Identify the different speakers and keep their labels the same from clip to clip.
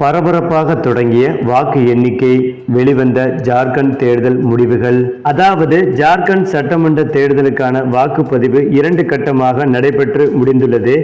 Speaker 1: பரபரப்பாக தொடங்கிய வாக்கு எண்ணிக்கை வெளிவந்த ஜார்க்கண்ட் தேர்தல் முடிவுகள். அதாவது ஜார்க்கண்ட் சட்டமன்ற தேர்தலுக்கான வாக்குப்பதிவு இரண்டு கட்டமாக நடைபெற்று முடிந்துள்ளது.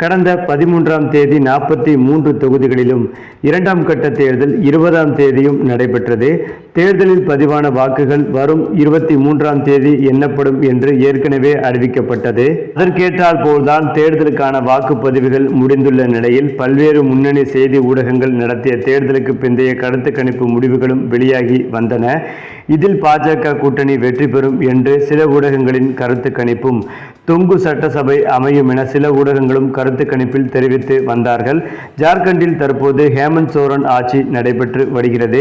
Speaker 1: கடந்த பதிமூன்றாம் தேதி நாற்பத்தி மூன்று தொகுதிகளிலும் இரண்டாம் கட்ட தேர்தல் இருபதாம் தேதியும் நடைபெற்றது. தேர்தலில் பதிவான வாக்குகள் வரும் இருபத்தி மூன்றாம் தேதி எண்ணப்படும் என்று ஏற்கனவே அறிவிக்கப்பட்டது. அதற்கேற்றால் போல்தான் தேர்தலுக்கான வாக்குப்பதிவுகள் முடிந்துள்ள நிலையில் பல்வேறு முன்னணி செய்தி ஊடகங்கள் நடத்திய தேர்தலுக்கு பிந்தைய கருத்து கணிப்பு முடிவுகளும் வெளியாகி வந்தன. இதில் பாஜக கூட்டணி வெற்றி பெறும் என்று சில ஊடகங்களின் கருத்து கணிப்பும். தொங்கு சட்டசபை அமையும் என சில ஊடகங்களும் கருத்து கணிப்பில் தெரிவித்து வந்தார்கள். ஜார்க்கண்டில் தற்போது ஹேமந்த் சோரன் ஆட்சி நடைபெற்று வருகிறது.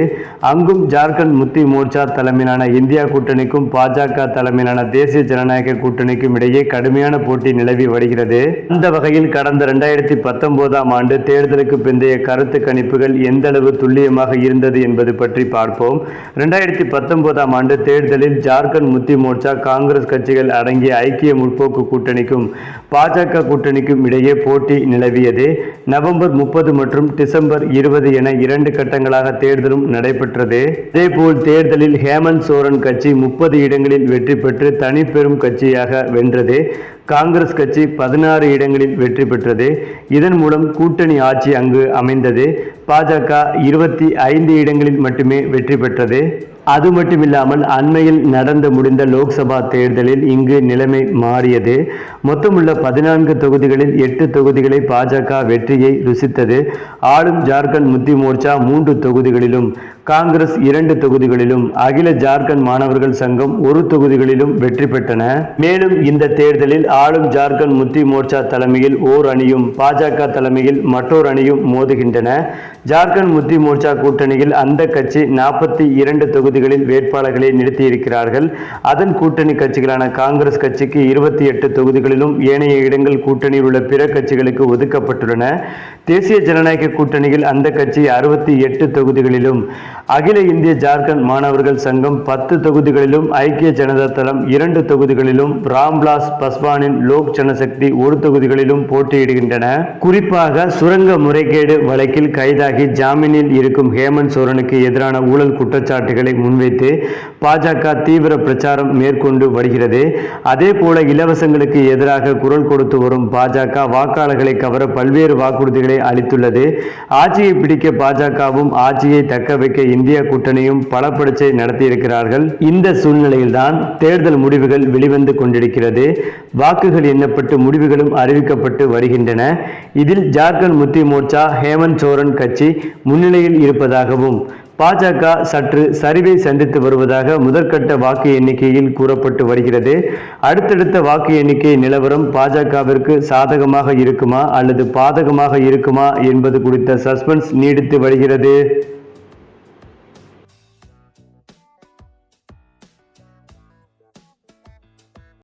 Speaker 1: அங்கும் ஜார்க்கண்ட் முத்தி மோர்ச்சா தலைமையிலான இந்தியா கூட்டணிக்கும் பாஜக தலைமையிலான தேசிய ஜனநாயக கூட்டணிக்கும் இடையே கடுமையான போட்டி நிலவி வருகிறது. அந்த வகையில் கடந்த இரண்டாயிரத்தி பத்தொன்பதாம் ஆண்டு தேர்தலுக்கு பிந்தைய கருத்து கணிப்புகள் எந்த அளவு துல்லியமாக இருந்தது என்பது பற்றி பார்ப்போம். இரண்டாயிரத்தி பத்தொன்பதாம் ஆண்டு தேர்தலில் ஜார்க்கண்ட் முத்தி மோர்ச்சா காங்கிரஸ் கட்சிகள் அடங்கிய ஐக்கிய முற்போக்கு கூட்டணிக்கும் பாஜக கூட்டணிக்கும் இடையே போட்டி நிலவியது. நவம்பர் முப்பது மற்றும் டிசம்பர் இருபது என இரண்டு கட்டங்களாக தேர்தலும் நடைபெற்றது. இதேபோல் தேர்தலில் ஹேமந்த் சோரன் கட்சி முப்பது இடங்களில் வெற்றி பெற்று தனிப்பெரும் கட்சியாக வென்றது. காங்கிரஸ் கட்சி பதினாறு இடங்களில் வெற்றி பெற்றது. இதன் மூலம் கூட்டணி ஆட்சி அங்கு அமைந்தது. பாஜக இருபத்தி ஐந்து இடங்களில் மட்டுமே வெற்றி பெற்றது. அது மட்டுமில்லாமல் அண்மையில் நடந்து முடிந்த லோக்சபா தேர்தலில் இங்கு நிலைமை மாறியது. மொத்தமுள்ள பதினான்கு தொகுதிகளில் எட்டு தொகுதிகளை பாஜக வெற்றியை ருசித்தது. ஆளும் ஜார்க்கண்ட் முத்தி மோர்ச்சா மூன்று தொகுதிகளிலும் காங்கிரஸ் இரண்டு தொகுதிகளிலும் அகில ஜார்க்கண்ட் மாணவர்கள் சங்கம் ஒரு தொகுதிகளிலும் வெற்றி பெற்றன. மேலும் இந்த தேர்தலில் ஆளும் ஜார்க்கண்ட் முத்தி மோர்ச்சா தலைமையில் ஓர் அணியும் பாஜக தலைமையில் மற்றொரு அணியும் மோதுகின்றன. ஜார்க்கண்ட் முத்தி மோர்ச்சா கூட்டணியில் அந்த கட்சி நாற்பத்தி இரண்டு தொகுதிகளில் வேட்பாளர்களை நிறுத்தியிருக்கிறார்கள். அதன் கூட்டணி கட்சிகளான காங்கிரஸ் கட்சிக்கு இருபத்தி எட்டு தொகுதிகளிலும் ஏனைய இடங்கள் கூட்டணியில் உள்ள பிற கட்சிகளுக்கு ஒதுக்கப்பட்டுள்ளன. தேசிய ஜனநாயக கூட்டணியில் அந்த கட்சி அறுபத்தி எட்டு தொகுதிகளிலும் அகில இந்திய ஜார்க்கண்ட் மாணவர்கள் சங்கம் பத்து தொகுதிகளிலும் ஐக்கிய ஜனதா தளம் இரண்டு தொகுதிகளிலும் ராம்விலாஸ் பஸ்வானின் லோக் ஜனசக்தி ஒரு தொகுதிகளிலும் போட்டியிடுகின்றன. குறிப்பாக சுரங்க முறைகேடு வழக்கில் கைதாகி ஜாமீனில் இருக்கும் ஹேமந்த் சோரனுக்கு எதிரான ஊழல் குற்றச்சாட்டுகளை முன்வைத்து பாஜக தீவிர பிரச்சாரம் மேற்கொண்டு வருகிறது. அதே போல இலவசங்களுக்கு எதிராக குரல் கொடுத்து வரும் பாஜக வாக்காளர்களை கவர பல்வேறு வாக்குறுதிகளை அளித்துள்ளது. ஆட்சியை பிடிக்க பாஜகவும் ஆட்சியை தக்க வைக்க இந்தியா கூட்டணியும் பல பரீட்சை நடத்தியிருக்கிறார்கள். இந்த சூழ்நிலையில்தான் தேர்தல் முடிவுகள் வெளிவந்து கொண்டிருக்கிறது. வாக்குகள் எண்ணப்பட்டு முடிவுகளும் அறிவிக்கப்பட்டு வருகின்றன. இதில் ஜார்க்கண்ட் முத்தி மோர்ச்சா ஹேமந்த் சோரன் கட்சி முன்னிலையில் இருப்பதாகவும் பாஜக சற்று சரிவை சந்தித்து வருவதாக முதற்கட்ட வாக்கு எண்ணிக்கையில் கூறப்பட்டு வருகிறது. அடுத்தடுத்த வாக்கு எண்ணிக்கை நிலவரம் பாஜகவிற்கு சாதகமாக இருக்குமா அல்லது பாதகமாக இருக்குமா என்பது குறித்த சஸ்பென்ஸ் நீடித்து வருகிறது.